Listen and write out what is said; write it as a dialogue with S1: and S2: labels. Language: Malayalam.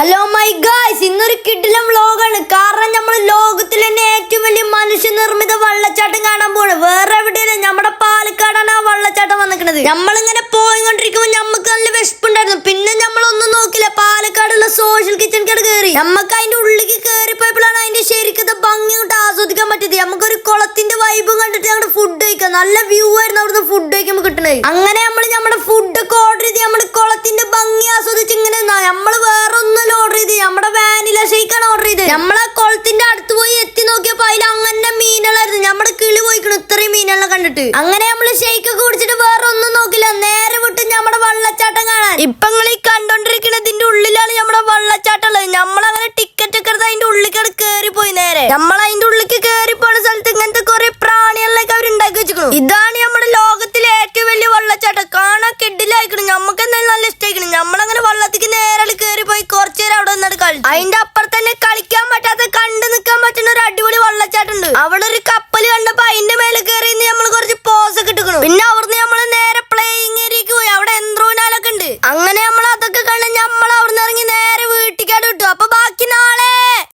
S1: ഹലോ മൈ ഗായ്സ് ഇന്നൊരു കിടിലം വ്ലോഗാണ് കാരണം നമ്മൾ ലോകത്തിൽ തന്നെ ഏറ്റവും വലിയ മനുഷ്യനിർമ്മിത വെള്ളച്ചാട്ടം കാണാൻ പോണ്. വേറെ എവിടെയല്ല നമ്മുടെ പാലക്കാടാണ് ആ വെള്ളച്ചാട്ടം വന്നിരിക്കുന്നത് നമ്മളിങ്ങനെ പോയിക്കൊണ്ടിരിക്കുമ്പോൾ നമുക്ക് നല്ല വിശപ്പുണ്ടായിരുന്നു. പിന്നെ നമ്മൾ ഒന്നും നോക്കില്ല. പാലക്കാടുള്ള സോഷ്യൽ കിച്ചൺ കട കയറി നമുക്ക് അതിന്റെ ഉള്ളിലേക്ക് കയറിപ്പോയപ്പോഴാണ് അതിന്റെ ശരിക്കത്തെ ഭംഗി കൊണ്ട് ആസ്വദിക്കാൻ പറ്റിയത്. നമുക്കൊരു കുളത്തിന്റെ വൈബും കണ്ടിട്ട് ഞങ്ങളുടെ ഫുഡ് കഴിക്കാം. നല്ല വ്യൂ ആയിരുന്നു അവിടുന്ന് ഫുഡ് കഴിക്കുമ്പോൾ കിട്ടണത്. അങ്ങനെ നമ്മൾ നമ്മുടെ ഫുഡ് ഒക്കെ ഓർഡർ ചെയ്ത് നമ്മുടെ കുളത്തിന്റെ ഭംഗി ആസ്വദിച്ച് ഇങ്ങനെ നമ്മൾ നമ്മളെ കുളത്തിന്റെ അടുത്ത് പോയി എത്തി നോക്കിയപ്പോ അതിൽ അങ്ങനെ മീനുകളായിരുന്നു. നമ്മുടെ കിളി പോയിക്കണു ഇത്രയും മീനുകളെ കണ്ടിട്ട്. അങ്ങനെ നമ്മൾ ഷെയ്ക്കൊക്കെ കുടിച്ചിട്ട് വേറെ ഒന്നും നോക്കില്ല. നേരെ വിട്ട് നമ്മുടെ വള്ളച്ചാട്ടം കാണാൻ. ഇപ്പൊ നിങ്ങൾ ഈ കണ്ടോണ്ടിരിക്കുന്നതിന്റെ ഉള്ളിലാണ് നമ്മുടെ വള്ളച്ചാട്ടം ഉള്ളത്. നമ്മളങ്ങനെ ടിക്കറ്റ് ഒക്കെ എടുത്ത് അതിന്റെ ഉള്ളിക്കട കേറി പോയി നേരെ. നമ്മൾ അതിന്റെ ഉള്ളിക്ക് കേറി പോണ സ്ഥലത്ത് ഇങ്ങനത്തെ കുറെ പ്രാണികളിലൊക്കെ അവർ ഉണ്ടാക്കി വെച്ചിരിക്കുന്നു ഇതാണ് നമ്മുടെ ലോകത്തിലെ ഏറ്റവും വലിയ വെള്ളച്ചാട്ടം കാണാൻ കിഡിലായിക്കണം നമുക്ക് എന്തായാലും നല്ല ഇഷ്ടമായിക്കണം നമ്മളങ്ങനെ വെള്ളത്തിക്ക് നേരെ കയറി പോയി കുറച്ചു നേരം അവിടെ നിന്നിട്ട് കളിച്ചു അതിന്റെ അപ്പുറത്തന്നെ കളിക്കാൻ പറ്റാത്ത കണ്ടു